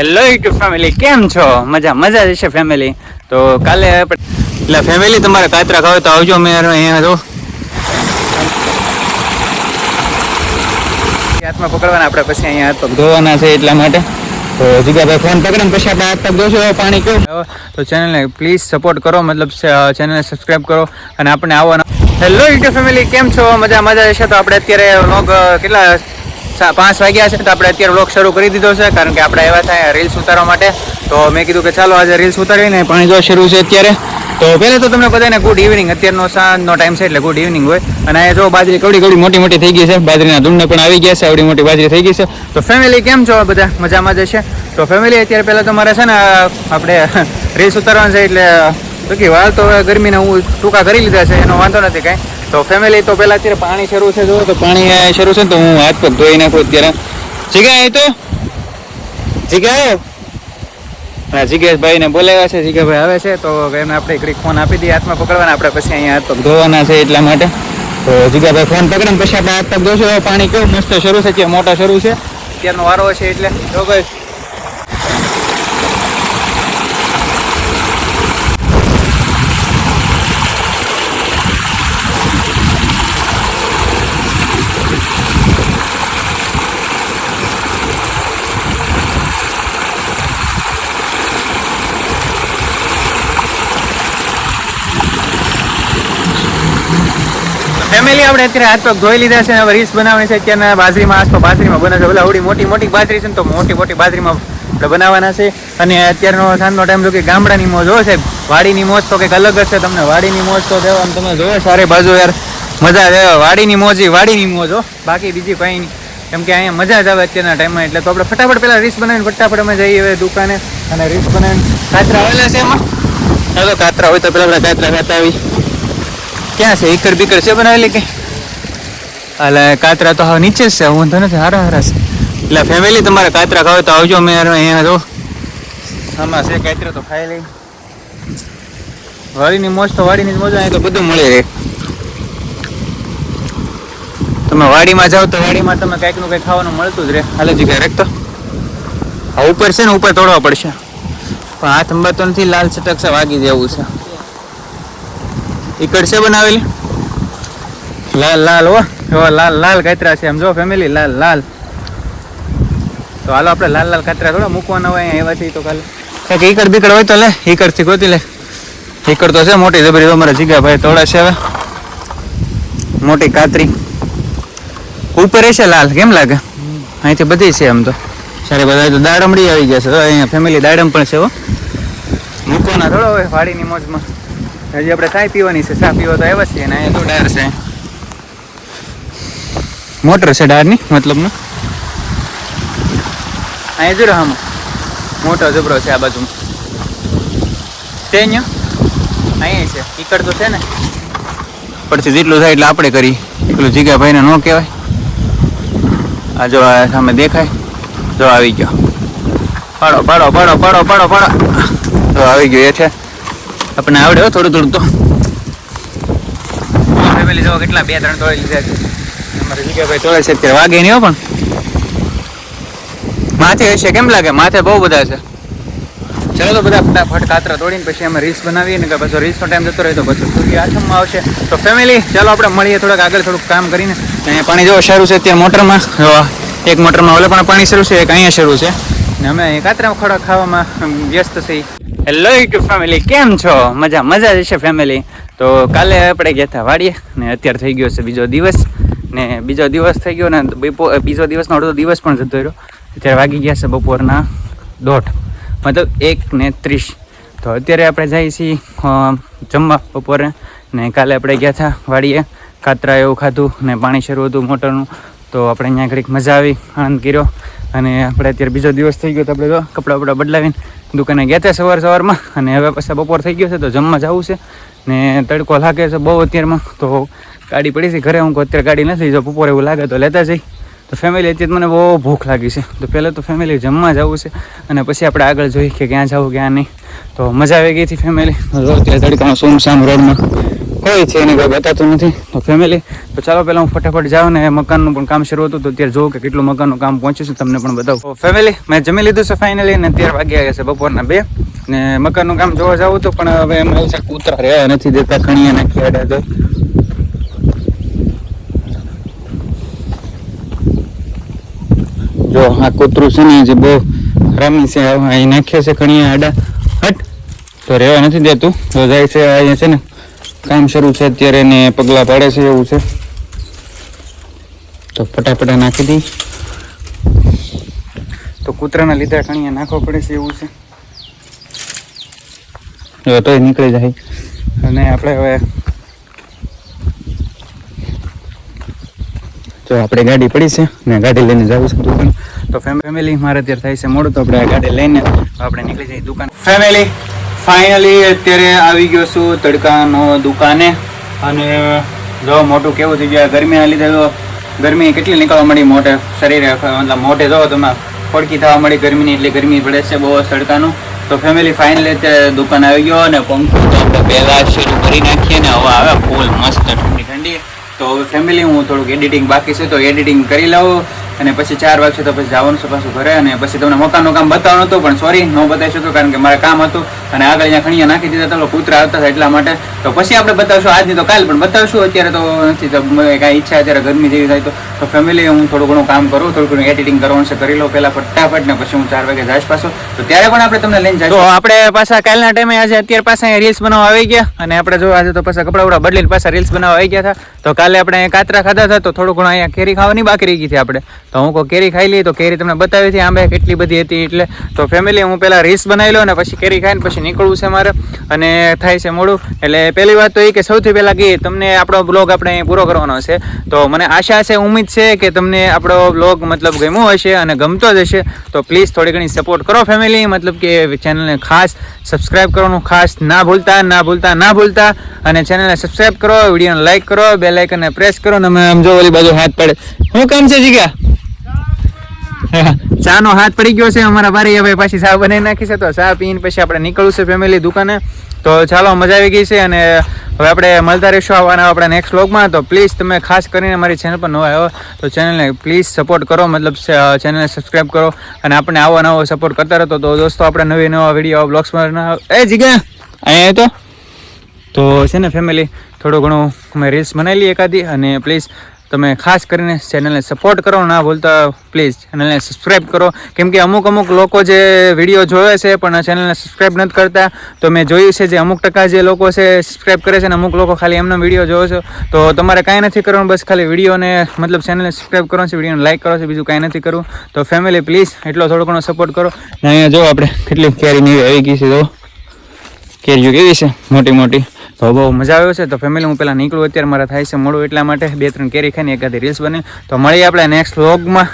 Hello YouTube family કેમ છો? મજા મજા જ છે ફેમિલી તો કાલે એટલે ફેમિલી તમારે કાતરા ખાવ તો આવજો મેં અહીંયા જો હાથમાં પકડવાના, આપણે પછી અહીંયા હાથ પગ ધોવાના છે એટલા માટે. તો જીગાભાઈ ફોન પકડે ને પછી આપણે હાથ પગ ધોશું પાણી કેવું તો ચેનલને પ્લીઝ સપોર્ટ કરો, મતલબ ચેનલને સબસ્ક્રાઈબ કરો અને આપણે આવવાના હેલો યુટ્યુબ ફેમિલી કેમ છો? મજા મજા છે. તો આપણે અત્યારે લોગ કેટલા પાંચ વાગ્યા છે તો આપણે અત્યારે વ્લોગ શરૂ કરી દીધો છે, કારણ કે આપણે આવ્યા થાય રીલ્સ ઉતારવા માટે. તો મેં કીધું કે ચાલો આજે રીલ્સ ઉતારીને પાણી જો શરૂ છે અત્યારે. તો પહેલાં તો તમને બધાને ગુડ ઇવનિંગ અત્યારનો સાંજનો ટાઈમ છે એટલે ગુડ ઇવનિંગ હોય. અને અહીંયા જો બાજરી કવડી કવડી મોટી મોટી થઈ ગઈ છે. બાજરીના ધૂળને પણ આવી ગયા છે. આવડી મોટી બાજરી થઈ ગઈ છે. તો ફેમિલી કેમ છો બધા? મજામાં જ છે તો ફેમિલી અત્યારે પહેલાં તો મારે છે ને, આપણે રીલ્સ ઉતારવાનું છે એટલે તો કે વાર તો ગરમીના હું ટૂંકા કરી લીધા છે. એનો વાંધો નથી કાંઈ. તો ફેમિલી તો પહેલાં અત્યારે પાણી શરૂ છે જો તો પાણી શરૂ છે ને તો હું હાથ પગ ધોઈ નાખું અત્યારે. જીગા, એ તો? જીગા? હા જીગેશભાઈ ને બોલાવ્યા છે. જીગાભાઈ આવે છે, તો એને આપણે એક ફોન આપી દઈએ, હાથમાં પકડવાના. આપણે પછી અહીંયા હાથ પગ ધોવાના છે એટલા માટે. તો જીગાભાઈ ફોન પકડે ને પછી આપણે હાથ પગ ધોશું. પાણી કેવું મસ્ત શરૂ છે, કે મોટા શરૂ છે. અત્યારનો વારો છે એટલે. જો ભાઈ ફેમિલી આપણે અત્યારે હાથ પગ ધોઈ લીધા છે હવે રીસ બનાવવાની છે. અત્યારના બાજરીમાં આજ તો બાજરીમાં બને છે ઓલા આવડી મોટી મોટી બાજરી છે ને તો મોટી મોટી બાજરીમાં આપણે બનાવવાના છે. અને અત્યારનો સાંજનો ટાઈમ જો કે ગામડાની મોજ હોય છે વાડીની મોજ તો કંઈક અલગ જ છે તમને. વાડીની મોજ તો દેવા તમે જોવો સારી બાજુ યાર. મજા આવે. વાડીની મોજ વાડીની મોજ હો. બાકી બીજી કંઈ નહીં. કેમ કે અહીંયા મજા જ આવે અત્યારના ટાઈમમાં એટલે તો આપણે ફટાફટ પહેલા રીસ બનાવીને ફટાફટ અમે જઈએ હવે દુકાને. અને રીસ બનાવીને કાતરા આવેલા છે એમાં. ચાલો, કાતરા હોય તો પેલા આપણે કાતરા ખાતા આવી ક્યાં છે? ઈકર બીકર છે બનાવેલી કે? એટલે કાતરા તો હવે નીચે જ છે, હું તો નથી, હારા હારા છે. એટલે ફેમિલી તમારે કાતરા ખાવે તો આવજો, મેં અહીંયા જો. આમાં છે કાતરા તો ખાઈ લઈ. વાડીની મોજ તો વાડીની જ મોજ અહીં તો બધું મળી રહે. તમે વાડીમાં જાઓ તો વાડીમાં તમે કંઈકનું કંઈક ખાવાનું મળતું જ રહે. હાલે જગ્યાએ રાખતો હા ઉપર છે ને, ઉપર તોડવા પડશે. પણ હાથ અંબાતો નથી, લાલ છટક છે, વાગી જેવું છે. ઈકડ છે બનાવેલી? લાલ લાલ હો. લાલ લાલ કાતરા છે. એમ જો ફેમિલી લાલ લાલ. તો હાલો આપણે લાલ લાલ કાતરા થોડા મૂકવાના હોય અહીંયા એવાથી તો કાલે. કાંઈક ઈકડ બીકડ હોય તો લે. ઈકડથી ગોતી લે. ઈકડ તો છે મોટી જબરી અમારા જીગા ભાઈ તોડા છે હવે. મોટી કાતરી. ઉપર છે લાલ કેમ લાગે? અહીંથી બધી છે એમ તો. સારી બધા તો દાડમડી આવી ગયા છે. અહીંયા ફેમિલી દાડમ પણ છે હો. મૂકવાના થોડો હોય વાડીની મોજમાં. હજી આપણે ચાય પીવાની છે, ચા પીવા તો આવ્યા છીએ ને, અહીંયા તો ડાયર છે. મોટર છે ડારની, મતલબનું. અહીંયા જો આમાં મોટો જબરો છે આ બાજુ છે અહીંયા? અહીંયા છે. ઈકડ તો છે ને. પડથી જેટલું થાય એટલે આપણે કરી પેલું જીગાભાઈને ન કહેવાય. આ જો આ સામે દેખાય. જો આવી ગયો. પાડો પાડો પાડો પાડો પાડો પાડો. તો આવી ગયો એ છે. આપણને આવડે હો થોડું થોડું તો. ફેમિલી જો કેટલા? બે, ત્રણ તોડી લીધા છે. અમારી જગ્યા ભાઈ તોડે છે અત્યારે. વાગે નહીં પણ. માથે હશે કેમ લાગે? માથે બહુ બધા છે. ચાલો તો બધા ફટાફટ કાતરા તોડીને પછી અમે રીલ્સ બનાવીએ પછી રીલ્સનો ટાઈમ જતો રહે તો પછી સૂર્ય આથમમાં આવશે. તો ફેમિલી, ચાલો આપણે મળીએ થોડાક આગળ થોડુંક કામ કરીને. અહીંયા પાણી જો શરૂ છે અત્યારે મોટરમાં. એક મોટરમાં ઓલે પણ પાણી શરૂ છે, એક અહીંયા શરૂ છે. ને અમે કાતરા ખોરાક ખાવામાં વ્યસ્ત છીએ. હેલો યુટ્યુબ ફેમિલી કેમ છો? મજા મજા જ છે ફેમિલી તો કાલે આપણે ગયા હતા વાડીએ ને અત્યારે થઈ ગયો છે બીજો દિવસ. ને બીજો દિવસ થઈ ગયો ને બીજો દિવસનો અડધો દિવસ પણ જતો રહ્યો. અત્યારે વાગી ગયા છે બપોરના દોઢ. મતલબ એક ને ત્રીસ. તો અત્યારે આપણે જઈએ છીએ જમવા બપોરે. ને કાલે આપણે ગયા હતા વાડીએ. કાતરા એવું ખાધું ને પાણી શરૂ હતું મોટરનું. તો આપણે અહીંયા ઘડીક મજા આવી, આનંદ કર્યો. અને આપણે અત્યારે બીજો દિવસ થઈ ગયો તો આપણે તો કપડાં બપડા બદલાવીને દુકાને ગયા હતા સવાર સવારમાં. અને હવે પછી બપોર થઈ ગયો છે તો જમવા જવું છે. ને તડકો લાગે છે બહુ અત્યારમાં. તો ગાડી પડી છે ઘરે. હું અત્યારે ગાડી નથી જો બપોરે એવું લાગે તો લેતા જઈ. તો ફેમિલી અત્યારે મને બહુ ભૂખ લાગી છે. તો પહેલાં તો ફેમિલી જમવા જવું છે. અને પછી આપણે આગળ જોઈએ કે ક્યાં જવું, ક્યાં નહીં. તો મજા આવી ગઈ હતી ફેમિલી અત્યારે તડકાનો સોમસામ રોડમાં. કોઈ છે, એને કોઈ બતાતું નથી. તો ફેમિલી તો ચાલો પહેલાં હું ફટાફટ જાઉં ને મકાનનું પણ કામ શરૂ હતું, તો અત્યારે જોઉં કે કેટલું મકાનનું કામ પહોંચ્યું છે, તમને પણ બતાવું. ફેમિલી મેં જમી લીધું છે ફાઇનલી ને અત્યારે વાગ્યા ગયા છે બપોરના બે. ને મકાનનું કામ જોવા જાવું તો પણ હવે એમાં એવું છે કૂતરા રહ્યા નથી દેતા ખણીએ નાખી અડ્યા તો જો, આ કૂતરું છે ને જે બહુ રમી છે અહીં નાખ્યા છે ખણીયા આડા. હટ. તો રહેવા નથી દેતું. તો જાય છે અહીંયા છે ને કામ શરૂ છે અત્યારે એને પગલાં પાડે છે એવું છે. તો ફટાફટા નાખી દઈ. તો કૂતરાના લીધે કણિયા નાખવા પડે છે એવું છે. તોય નીકળી જાય. અને આપણે હવે તો આપણે ગાડી પડી છે, ને ગાડી લઈને જવું છે દુકાન. તો ફેમિલી મારે અત્યારે થાય છે મોડું, તો આપણે ગાડી લઈને આપણે નીકળી જઈએ દુકાન. ફેમિલી ફાઇનલી અત્યારે આવી ગયો છું તડકાનો દુકાને. અને જો મોટું કેવું થઈ ગયું ગરમીના લીધે જો ગરમી કેટલી નીકળવા મળી મોટે શરીરે, મતલબ મોઢે જો તમે પડકી થવા મળી ગરમીની, એટલી ગરમી પડે છે બહુ તડકાનું. તો ફેમિલી ફાઇનલી અત્યારે દુકાન આવી ગયો અને પંખો તો આપણે પહેલાં શરૂ કરી નાખીએ ને હવે આવે ફૂલ મસ્ત ઠંડી ઠંડી તો હવે ફેમિલી હું થોડુંક એડિટિંગ બાકી છે, તો એડિટિંગ કરી લઉં. અને પછી ચાર વાગશે તો પછી જવાનું છે પાછું ઘરે અને પછી તમને મકાનનું કામ બતાવવાનું હતું, પણ સોરી ન બતાવી શક્યો કારણ કે મારે કામ હતું અને આગળ અહીંયા ખણીયા નાખી દીધા તો કૂતરા આવતા હતા એટલા માટે. તો પછી આપણે બતાવશું, આજની તો કાલ પણ બતાવશું, અત્યારે તો નથી કાંઈ ઈચ્છા અત્યારે ગરમી જેવી થાય તો. ફેમિલી હું થોડું ઘણું કામ કરું, થોડું ઘણું એડિટિંગ કરવાનું છે, કરી લો પહેલાં ફટાફટ, ને પછી હું ચાર વાગે જઈશ પાછો. તો ત્યારે પણ આપણે તમને લઈને જઈશું. આપણે પાછા કાલના ટાઈમે આજે અત્યારે પાછા રીલ્સ બનાવવા આવી ગયા. અને આપણે જો આજે તો પાછા કપડા બપડા બદલીને પાછા રીલ્સ બનાવવા આવી ગયા હતા. તો કાલે આપણે કાતરા ખાધા હતા, તો થોડું ઘણું અહીંયા કેરી ખાવાની બાકી રહી ગઈ હતી આપણે. તો હું કોઈ કેરી ખાઈ લઈ તો કેરી તમને બતાવી હતી, આંબે કેટલી બધી હતી એટલે તો ફેમિલી હું પહેલાં રીસ બનાવી લઉં અને પછી કેરી ખાઈને પછી નીકળવું છે મારે અને થાય છે મોડું. એટલે પહેલી વાત તો એ કે સૌથી પહેલાં કે તમને આપણો બ્લોગ આપણે અહીં પૂરો કરવાનો છે. તો મને આશા છે ઉમ્મીદ છે કે તમને આપણો બ્લોગ મતલબ ગમ્યો હશે અને ગમતો જ હશે. તો પ્લીઝ થોડી ઘણી સપોર્ટ કરો ફેમિલી મતલબ કે ચેનલને ખાસ સબસ્ક્રાઈબ કરવાનું ખાસ ના ભૂલતા ના ભૂલતા ના ભૂલતા. અને ચેનલને સબસ્ક્રાઈબ કરો વિડીયોને લાઈક કરો બે લાઇકનને પ્રેસ કરો અને અમે આમ જો ઓલી બાજુ હાથ પડે. શું કામ છે જીગા? ચા નો હાથ પડી ગયો છે, અમારા બારી હવે પાછી ચા બનાવી નાખી છે, તો ચા પીને પછી આપણે નીકળવું છે ફેમિલી દુકાને. તો ચાલો, મજા આવી ગઈ છે અને હવે આપણે મળતા રહીશું આવવાના આપણા નેક્સ્ટ વ્લોગમાં તો પ્લીઝ તમે ખાસ કરીને મારી ચેનલ પર નવા આવ્યો તો ચેનલને પ્લીઝ સપોર્ટ કરો, મતલબ ચેનલને સબસ્ક્રાઈબ કરો અને આપણને આવો નવો સપોર્ટ કરતા રહો તો દોસ્તો, આપણે નવી નવા વીડિયો બ્લોગ્સમાં એ જગ્યા અહીંયા તો. તો છે ને ફેમિલી થોડું ઘણું અમે રીલ્સ બનાવી લઈએ એકાદી, અને પ્લીઝ તમે ખાસ કરીને ચેનલને સપોર્ટ કરો, ના ભૂલતા પ્લીઝ ચેનલને સબસ્ક્રાઈબ કરો. કેમ કે અમુક અમુક લોકો જે વીડિયો જોવે છે પણ ચેનલને સબસ્ક્રાઈબ નથી કરતા, તો મેં જોયું છે જે અમુક ટકા જે લોકો છે સબસ્ક્રાઈબ કરે છે અને અમુક લોકો ખાલી એમનો વીડિયો જોવો છો. તો તમારે કાંઈ નથી કરવાનું, બસ ખાલી વિડીયોને મતલબ ચેનલને સબસ્ક્રાઈબ કરવાનું છે વિડીયોને લાઈક કરો છો, બીજું કાંઈ નથી કરવું. તો ફેમિલી પ્લીઝ એટલો થોડો ઘણો સપોર્ટ કરો. ને અહીંયા જો આપણે કેટલી કેરી નીવી આવી ગઈ છે, જો. કેરીઓ કેવી છે? મોટી મોટી. તો બહુ મજા આવ્યો છે. તો ફેમિલી હું પહેલાં નીકળું, અત્યારે મારે થાય છે મળું એટલા માટે બે, ત્રણ કેરી ખાઈને એકાદી રીલ્સ બને તો મળીએ આપણે નેક્સ્ટ વ્લોગમાં